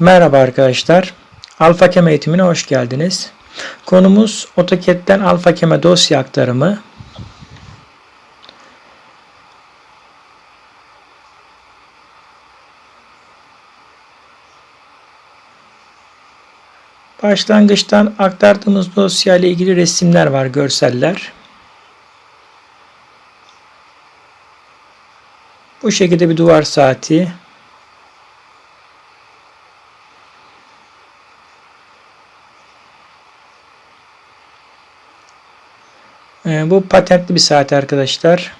Merhaba arkadaşlar. AlphaCam eğitimine hoş geldiniz. Konumuz AutoCAD'den AlphaCam'e dosya aktarımı. Başlangıçtan aktardığımız dosya ile ilgili resimler var, görseller. Bu şekilde bir duvar saati. Bu patentli bir saat arkadaşlar.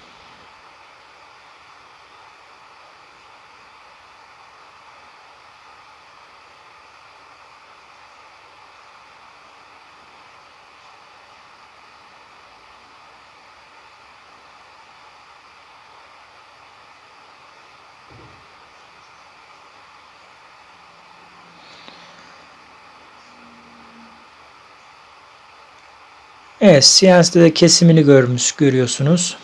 Evet, CNC'de de kesimini görmüş, görüyorsunuz.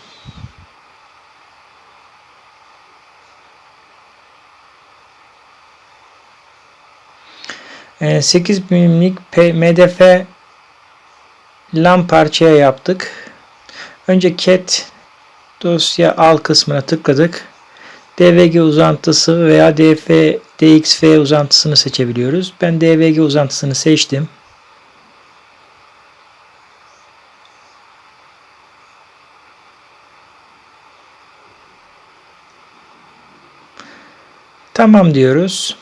Ee, 8 milimlik MDF lam parçaya yaptık. Önce cat dosya al kısmına tıkladık. DVG uzantısı veya DF, DXF uzantısını seçebiliyoruz. Ben DVG uzantısını seçtim. Tamam diyoruz.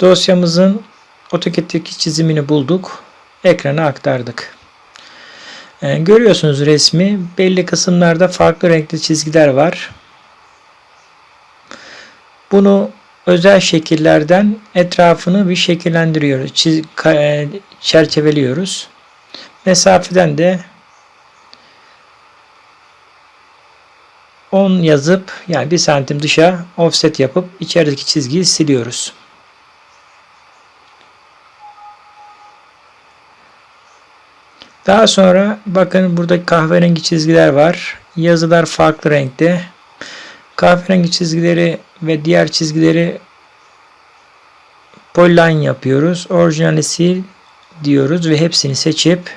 Dosyamızın AutoCAD'deki çizimini bulduk. Ekrana aktardık. Ee, görüyorsunuz resmi. Belli kısımlarda farklı renkli çizgiler var. Bunu özel şekillerden etrafını bir şekillendiriyoruz. Çiz, e, çerçeveliyoruz. Mesafeden de 10 yazıp yani 1 santim dışa offset yapıp içerideki çizgiyi siliyoruz. Daha sonra bakın burada kahverengi çizgiler var. Yazılar farklı renkte. Kahverengi çizgileri ve diğer çizgileri polyline yapıyoruz. Orijinali sil diyoruz ve hepsini seçip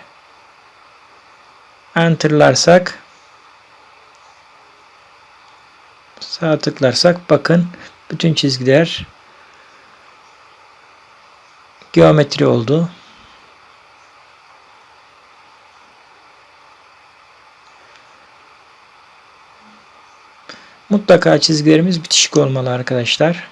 enterlarsak Sağa tıklarsak bakın bütün çizgiler geometri oldu. Mutlaka çizgilerimiz bitişik olmalı arkadaşlar.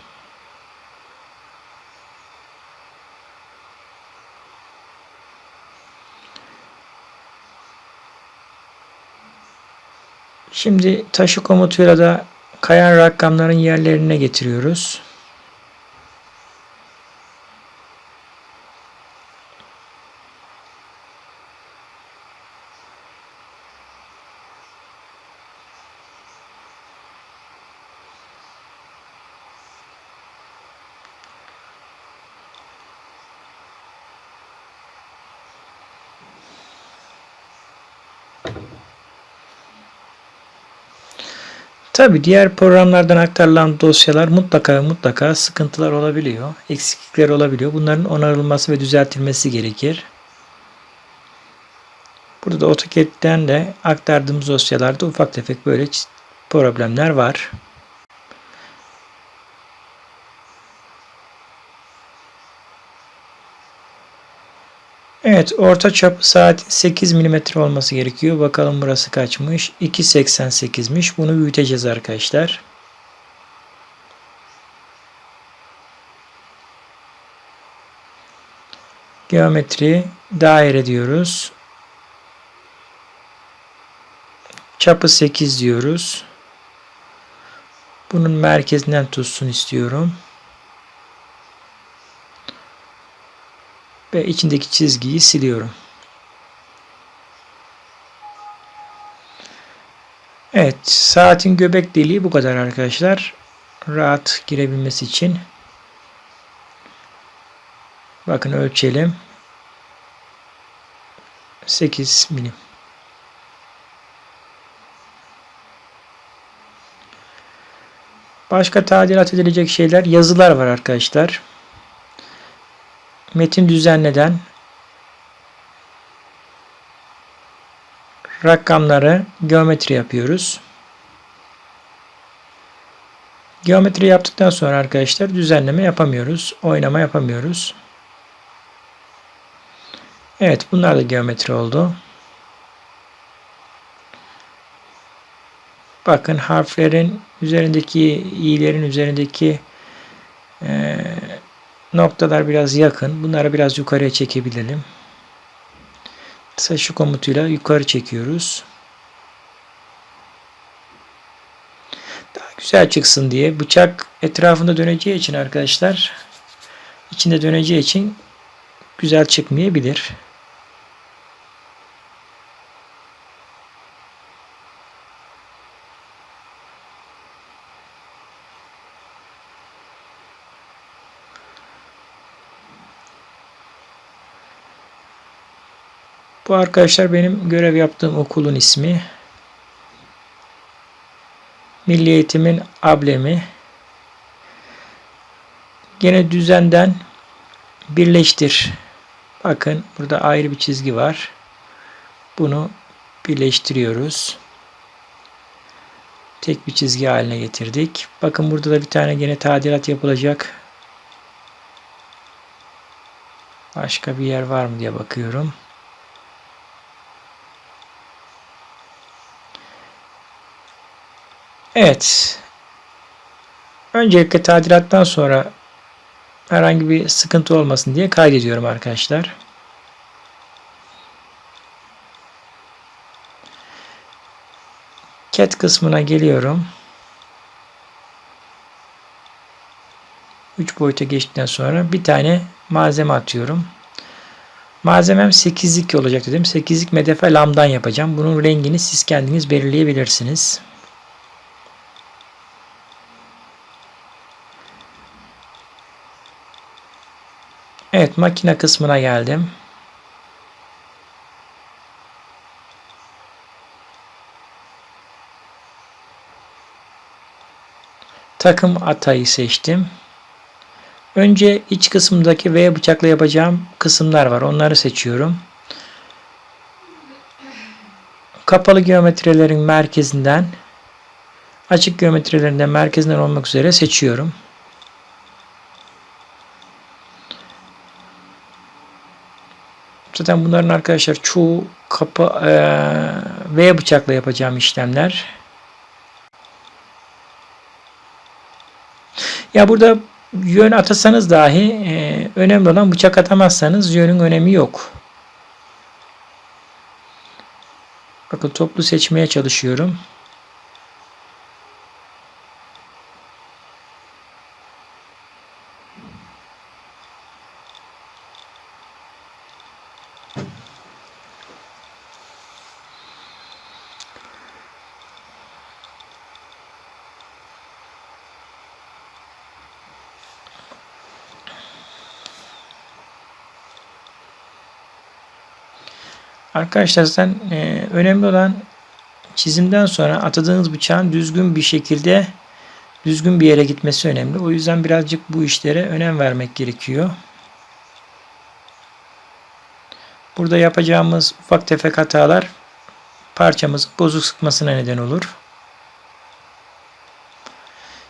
Şimdi taşı komutuyla da kayan rakamların yerlerine getiriyoruz. Tabi diğer programlardan aktarılan dosyalar mutlaka mutlaka sıkıntılar olabiliyor. Eksiklikler olabiliyor. Bunların onarılması ve düzeltilmesi gerekir. Burada da AutoCAD'den de aktardığımız dosyalarda ufak tefek böyle problemler var. Evet orta çapı saat 8 mm olması gerekiyor. Bakalım burası kaçmış? 2.88'miş. Bunu büyüteceğiz arkadaşlar. Geometri daire diyoruz. Çapı 8 diyoruz. Bunun merkezinden tutsun istiyorum. Ve içindeki çizgiyi siliyorum. Evet, saatin göbek deliği bu kadar arkadaşlar. Rahat girebilmesi için. Bakın ölçelim. 8 milim. Başka tadilat edilecek şeyler yazılar var arkadaşlar. Metin düzenleden rakamları geometri yapıyoruz. Geometri yaptıktan sonra arkadaşlar düzenleme yapamıyoruz. Oynama yapamıyoruz. Evet bunlar da geometri oldu. Bakın harflerin üzerindeki i'lerin üzerindeki noktalar biraz yakın. Bunları biraz yukarıya çekebilelim. Mesela şu komutuyla yukarı çekiyoruz. Daha güzel çıksın diye bıçak etrafında döneceği için arkadaşlar içinde döneceği için güzel çıkmayabilir. Bu arkadaşlar benim görev yaptığım okulun ismi. Milli Eğitim'in ablemi. Gene düzenden birleştir. Bakın burada ayrı bir çizgi var. Bunu birleştiriyoruz. Tek bir çizgi haline getirdik. Bakın burada da bir tane gene tadilat yapılacak. Başka bir yer var mı diye bakıyorum. Evet. Öncelikle tadilattan sonra herhangi bir sıkıntı olmasın diye kaydediyorum arkadaşlar. Cat kısmına geliyorum. 3 boyuta geçtikten sonra bir tane malzeme atıyorum. Malzemem 8'lik olacak dedim. 8'lik medefe lamdan yapacağım. Bunun rengini siz kendiniz belirleyebilirsiniz. Evet makine kısmına geldim. Takım atayı seçtim. Önce iç kısımdaki V bıçakla yapacağım kısımlar var. Onları seçiyorum. Kapalı geometrilerin merkezinden açık geometrilerinden merkezinden olmak üzere seçiyorum. Zaten bunların arkadaşlar çoğu kapı e, V bıçakla yapacağım işlemler. Ya burada yön atasanız dahi e, önemli olan bıçak atamazsanız yönün önemi yok. Bakın toplu seçmeye çalışıyorum. Arkadaşlar zaten e, önemli olan çizimden sonra atadığınız bıçağın düzgün bir şekilde düzgün bir yere gitmesi önemli. O yüzden birazcık bu işlere önem vermek gerekiyor. Burada yapacağımız ufak tefek hatalar parçamızın bozuk sıkmasına neden olur.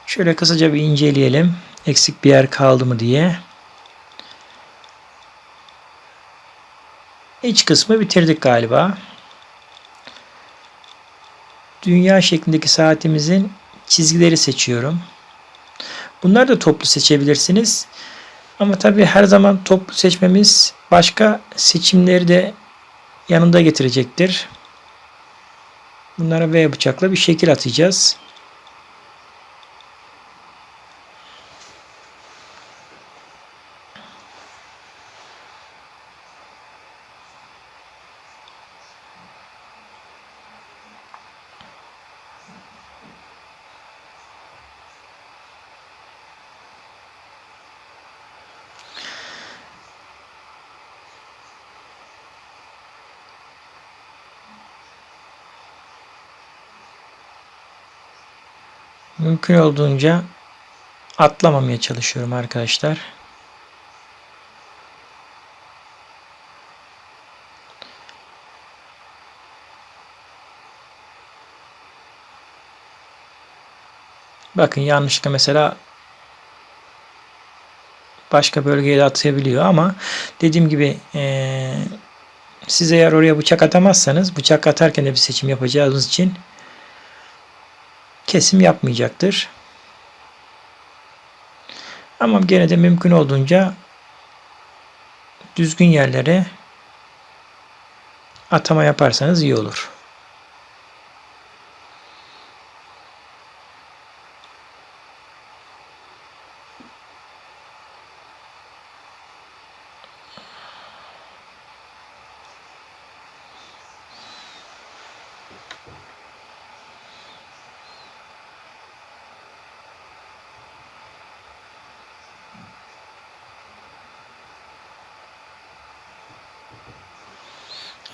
Şöyle kısaca bir inceleyelim. Eksik bir yer kaldı mı diye. İç kısmı bitirdik galiba. Dünya şeklindeki saatimizin çizgileri seçiyorum. Bunları da toplu seçebilirsiniz. Ama tabi her zaman toplu seçmemiz başka seçimleri de yanında getirecektir. Bunlara V bıçakla bir şekil atacağız. Mümkün olduğunca atlamamaya çalışıyorum arkadaşlar. Bakın yanlışlıkla mesela başka bölgeye de atabiliyor ama dediğim gibi ee, siz eğer oraya bıçak atamazsanız bıçak atarken de bir seçim yapacağınız için kesim yapmayacaktır. Ama gene de mümkün olduğunca düzgün yerlere atama yaparsanız iyi olur.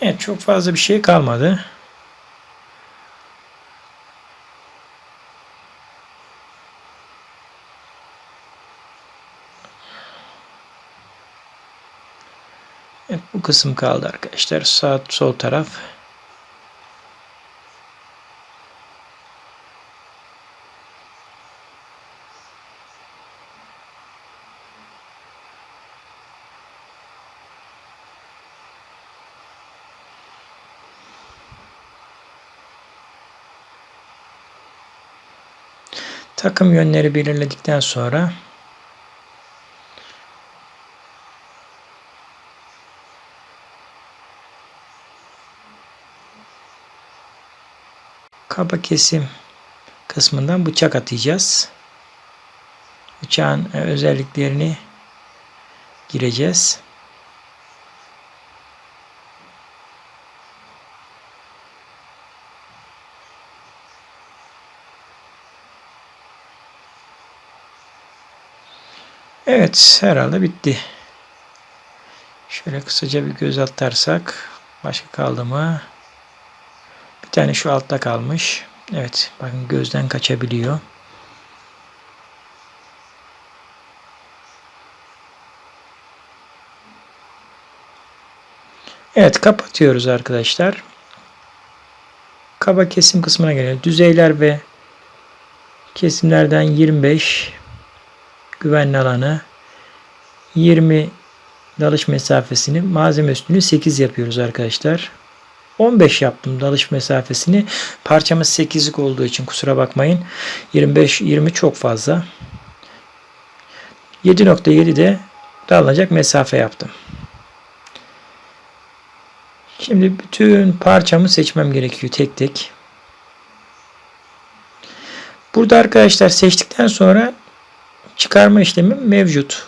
Evet çok fazla bir şey kalmadı. Evet, bu kısım kaldı arkadaşlar. Sağ sol taraf. Takım yönleri belirledikten sonra kaba kesim kısmından bıçak atacağız. Bıçağın e, özelliklerini gireceğiz. Evet herhalde bitti. Şöyle kısaca bir göz atarsak başka kaldı mı? Bir tane şu altta kalmış. Evet bakın gözden kaçabiliyor. Evet kapatıyoruz arkadaşlar. Kaba kesim kısmına geliyor. Düzeyler ve kesimlerden 25 güvenli alanı 20 dalış mesafesini malzeme üstünü 8 yapıyoruz arkadaşlar. 15 yaptım dalış mesafesini. Parçamız 8'lik olduğu için kusura bakmayın. 25 20 çok fazla. 7.7 de dalınacak mesafe yaptım. Şimdi bütün parçamı seçmem gerekiyor tek tek. Burada arkadaşlar seçtikten sonra çıkarma işlemi mevcut.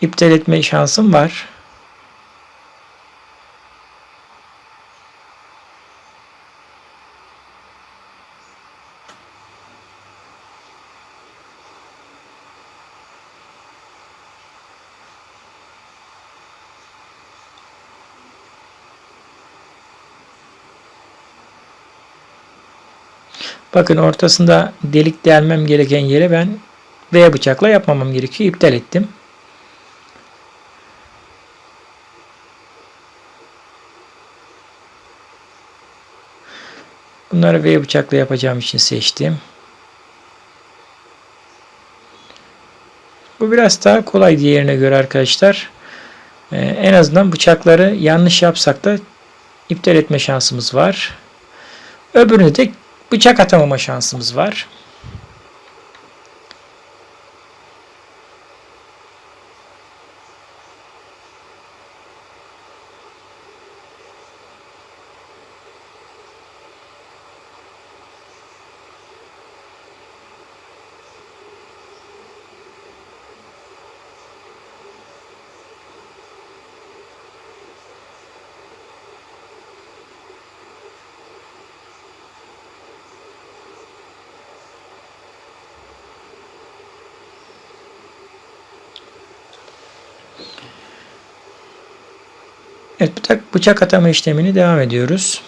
İptal etme şansım var. Bakın ortasında delik delmem gereken yere ben V bıçakla yapmamam gerekiyor. İptal ettim. Bunları V bıçakla yapacağım için seçtim. Bu biraz daha kolay diğerine göre arkadaşlar. Ee, en azından bıçakları yanlış yapsak da iptal etme şansımız var. Öbürünü de bıçak atamama şansımız var. Evet bıçak, bıçak atama işlemini devam ediyoruz.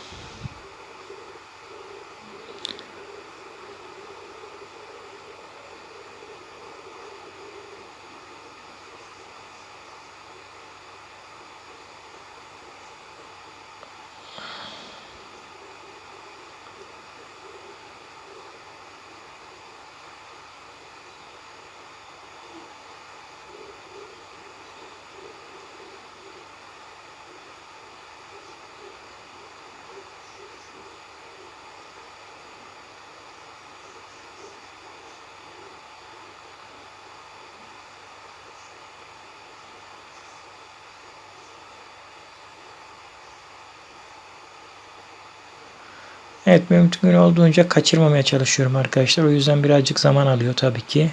Evet mümkün olduğunca kaçırmamaya çalışıyorum arkadaşlar. O yüzden birazcık zaman alıyor tabii ki.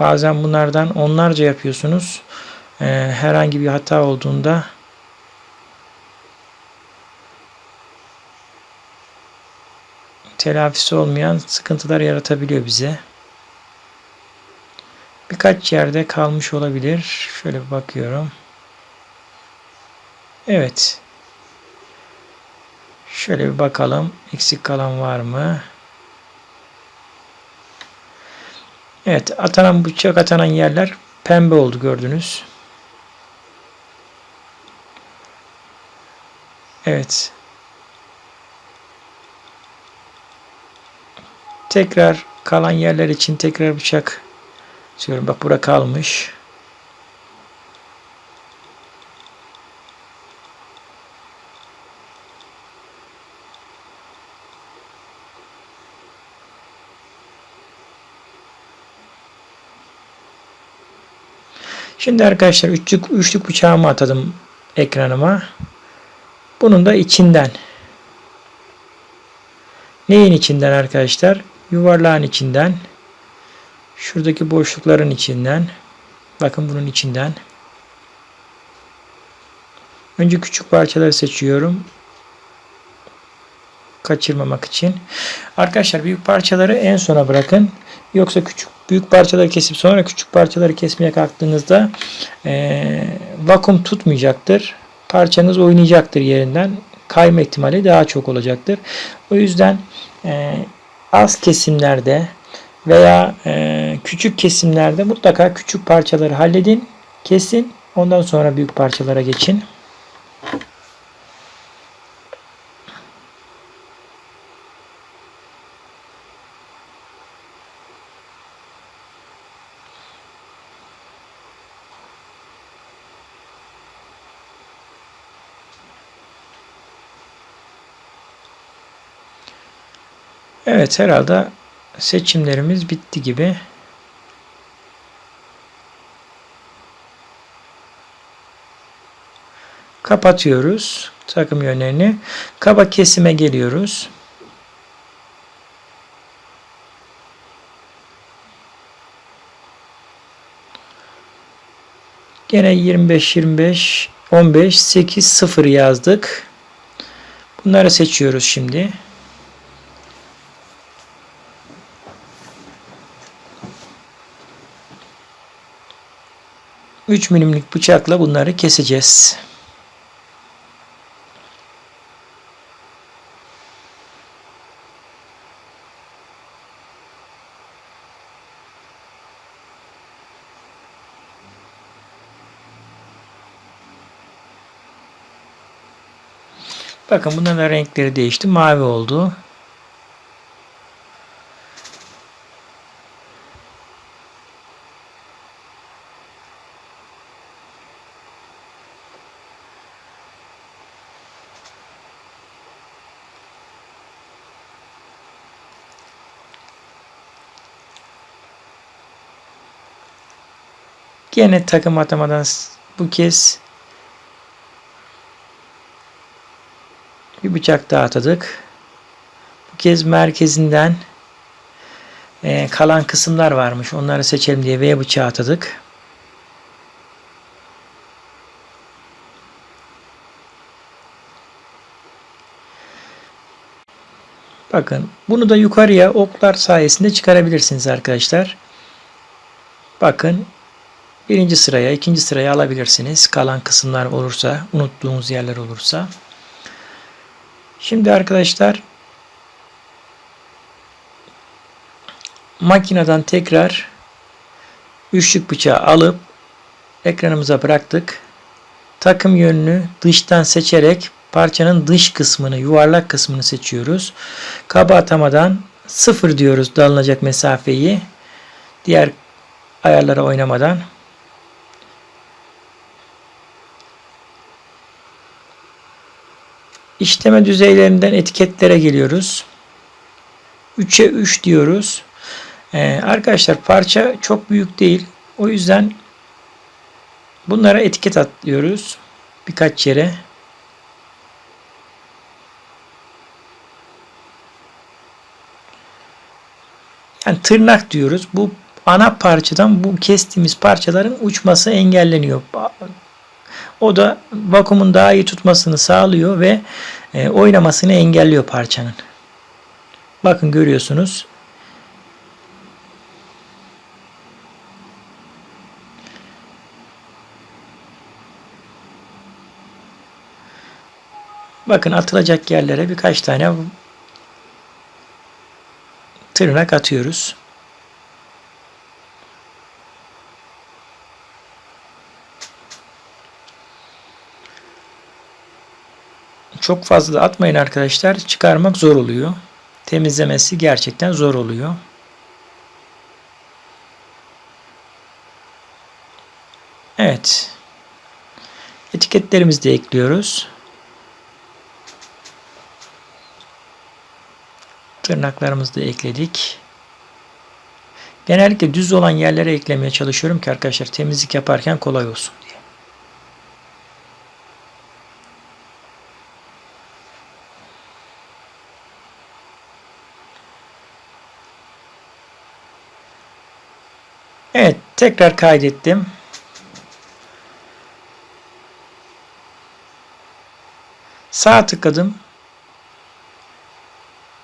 Bazen bunlardan onlarca yapıyorsunuz. Ee, herhangi bir hata olduğunda telafisi olmayan sıkıntılar yaratabiliyor bize. Birkaç yerde kalmış olabilir. Şöyle bakıyorum. Evet. Şöyle bir bakalım. Eksik kalan var mı? Evet. Atanan bıçak atanan yerler pembe oldu gördünüz. Evet. Tekrar kalan yerler için tekrar bıçak Diyorum bak bura kalmış. Şimdi arkadaşlar üçlük, üçlük bıçağımı atadım ekranıma. Bunun da içinden. Neyin içinden arkadaşlar? Yuvarlağın içinden. Şuradaki boşlukların içinden bakın bunun içinden önce küçük parçaları seçiyorum kaçırmamak için. Arkadaşlar büyük parçaları en sona bırakın. Yoksa küçük büyük parçaları kesip sonra küçük parçaları kesmeye kalktığınızda e, vakum tutmayacaktır. Parçanız oynayacaktır yerinden. Kayma ihtimali daha çok olacaktır. O yüzden e, az kesimlerde veya e, küçük kesimlerde mutlaka küçük parçaları halledin, kesin. Ondan sonra büyük parçalara geçin. Evet herhalde seçimlerimiz bitti gibi. Kapatıyoruz takım yönlerini. Kaba kesime geliyoruz. Gene 25 25 15 8 0 yazdık. Bunları seçiyoruz şimdi. 3 milimlik bıçakla bunları keseceğiz. Bakın bunların renkleri değişti. Mavi oldu. Gene takım atamadan bu kez bir bıçak daha atadık. Bu kez merkezinden e, kalan kısımlar varmış. Onları seçelim diye V bıçağı atadık. Bakın bunu da yukarıya oklar sayesinde çıkarabilirsiniz arkadaşlar. Bakın birinci sıraya, ikinci sıraya alabilirsiniz. Kalan kısımlar olursa, unuttuğunuz yerler olursa. Şimdi arkadaşlar makineden tekrar üçlük bıçağı alıp ekranımıza bıraktık. Takım yönünü dıştan seçerek parçanın dış kısmını, yuvarlak kısmını seçiyoruz. Kaba atamadan sıfır diyoruz dalınacak mesafeyi. Diğer ayarlara oynamadan. İşleme düzeylerinden etiketlere geliyoruz. 3'e 3 diyoruz. Ee, arkadaşlar parça çok büyük değil. O yüzden bunlara etiket atlıyoruz. Birkaç yere. Yani tırnak diyoruz. Bu ana parçadan bu kestiğimiz parçaların uçması engelleniyor. O da vakumun daha iyi tutmasını sağlıyor ve e, oynamasını engelliyor parçanın. Bakın görüyorsunuz. Bakın atılacak yerlere birkaç tane tırnak atıyoruz. Çok fazla atmayın arkadaşlar. Çıkarmak zor oluyor. Temizlemesi gerçekten zor oluyor. Evet. Etiketlerimizi de ekliyoruz. Tırnaklarımızı da ekledik. Genellikle düz olan yerlere eklemeye çalışıyorum ki arkadaşlar temizlik yaparken kolay olsun diye. Evet, tekrar kaydettim. Sağ tıkladım.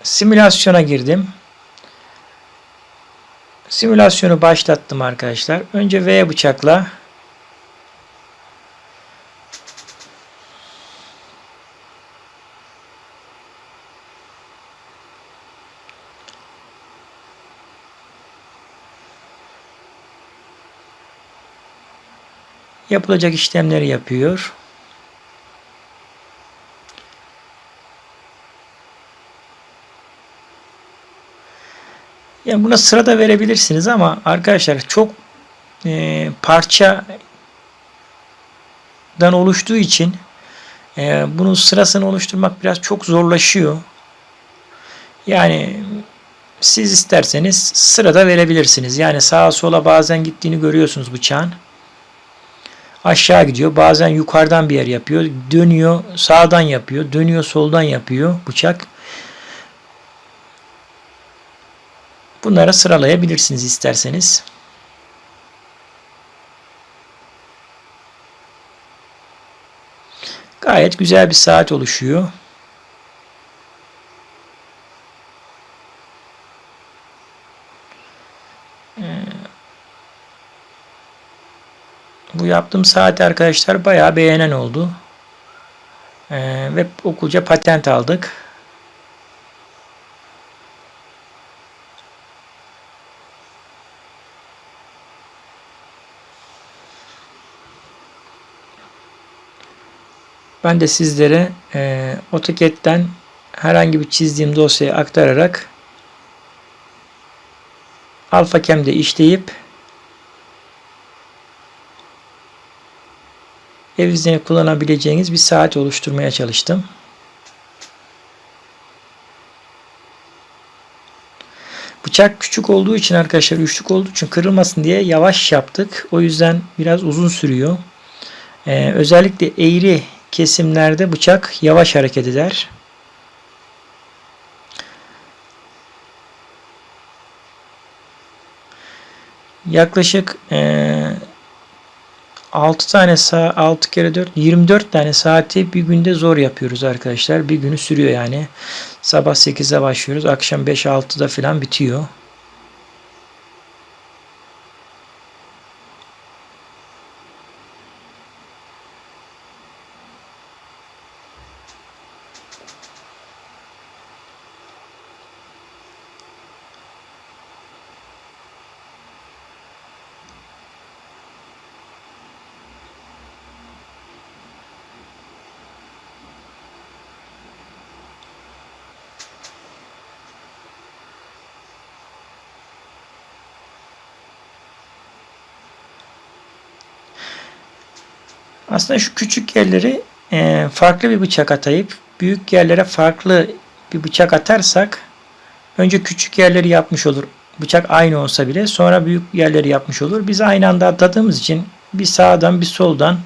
Simülasyona girdim. Simülasyonu başlattım arkadaşlar. Önce V bıçakla yapılacak işlemleri yapıyor. Yani buna sırada verebilirsiniz ama arkadaşlar çok e, parçadan oluştuğu için e, bunun sırasını oluşturmak biraz çok zorlaşıyor. Yani siz isterseniz sırada verebilirsiniz. Yani sağa sola bazen gittiğini görüyorsunuz bıçağın. Aşağı gidiyor. Bazen yukarıdan bir yer yapıyor. Dönüyor. Sağdan yapıyor. Dönüyor soldan yapıyor bıçak. Bunlara sıralayabilirsiniz isterseniz. Gayet güzel bir saat oluşuyor. Bu yaptığım saat arkadaşlar bayağı beğenen oldu. Ee, ve okulca patent aldık. Ben de sizlere e, AutoCAD'den herhangi bir çizdiğim dosyayı aktararak AlphaCam'de işleyip evinizde kullanabileceğiniz bir saat oluşturmaya çalıştım. Bıçak küçük olduğu için arkadaşlar üçlük olduğu için kırılmasın diye yavaş yaptık. O yüzden biraz uzun sürüyor. Ee, özellikle eğri kesimlerde bıçak yavaş hareket eder. Yaklaşık e, 6 tane saat 6 kere 4 24 tane saati bir günde zor yapıyoruz arkadaşlar. Bir günü sürüyor yani. Sabah 8'de başlıyoruz. Akşam 5-6'da falan bitiyor. Aslında şu küçük yerleri e, farklı bir bıçak atayıp büyük yerlere farklı bir bıçak atarsak önce küçük yerleri yapmış olur bıçak aynı olsa bile sonra büyük yerleri yapmış olur. Biz aynı anda atladığımız için bir sağdan bir soldan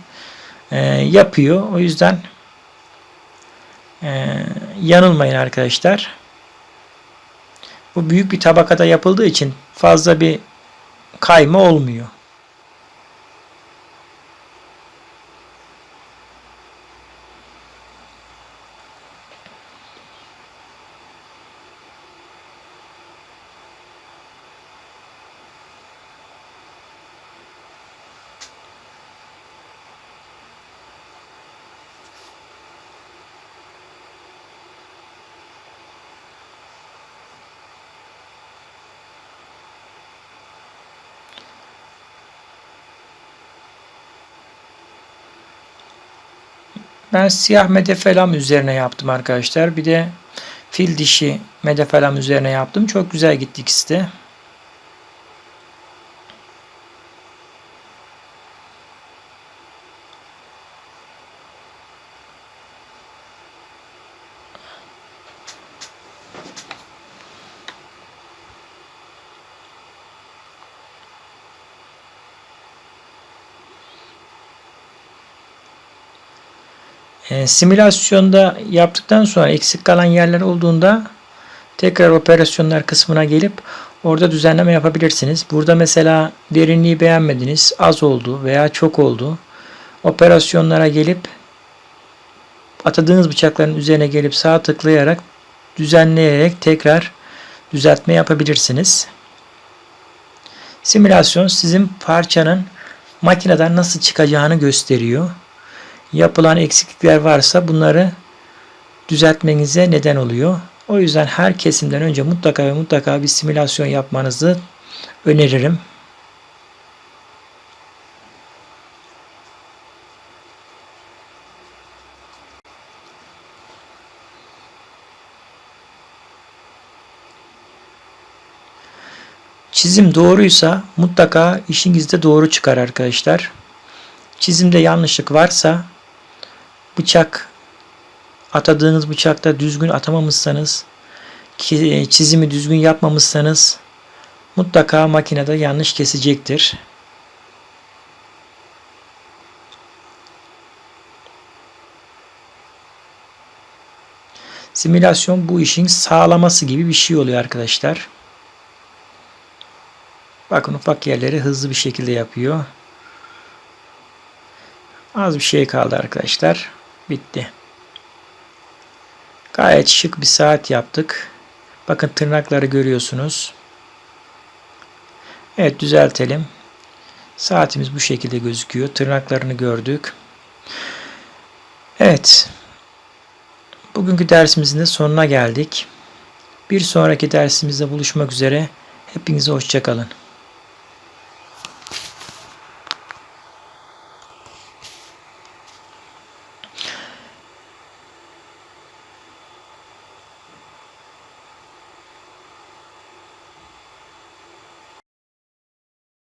e, yapıyor. O yüzden e, yanılmayın arkadaşlar. Bu büyük bir tabakada yapıldığı için fazla bir kayma olmuyor. Ben siyah medefelam üzerine yaptım arkadaşlar. Bir de fil dişi medefelam üzerine yaptım. Çok güzel gitti ikisi de. Simülasyonda yaptıktan sonra eksik kalan yerler olduğunda tekrar operasyonlar kısmına gelip orada düzenleme yapabilirsiniz. Burada mesela derinliği beğenmediniz, az oldu veya çok oldu. Operasyonlara gelip atadığınız bıçakların üzerine gelip sağ tıklayarak düzenleyerek tekrar düzeltme yapabilirsiniz. Simülasyon sizin parçanın makineden nasıl çıkacağını gösteriyor yapılan eksiklikler varsa bunları düzeltmenize neden oluyor. O yüzden her kesimden önce mutlaka ve mutlaka bir simülasyon yapmanızı öneririm. Çizim doğruysa mutlaka işinizde doğru çıkar arkadaşlar. Çizimde yanlışlık varsa bıçak atadığınız bıçakta düzgün atamamışsanız e, çizimi düzgün yapmamışsanız mutlaka makinede yanlış kesecektir. Simülasyon bu işin sağlaması gibi bir şey oluyor arkadaşlar. Bakın ufak yerleri hızlı bir şekilde yapıyor. Az bir şey kaldı arkadaşlar. Bitti. Gayet şık bir saat yaptık. Bakın tırnakları görüyorsunuz. Evet düzeltelim. Saatimiz bu şekilde gözüküyor. Tırnaklarını gördük. Evet. Bugünkü dersimizin de sonuna geldik. Bir sonraki dersimizde buluşmak üzere. Hepinize hoşçakalın.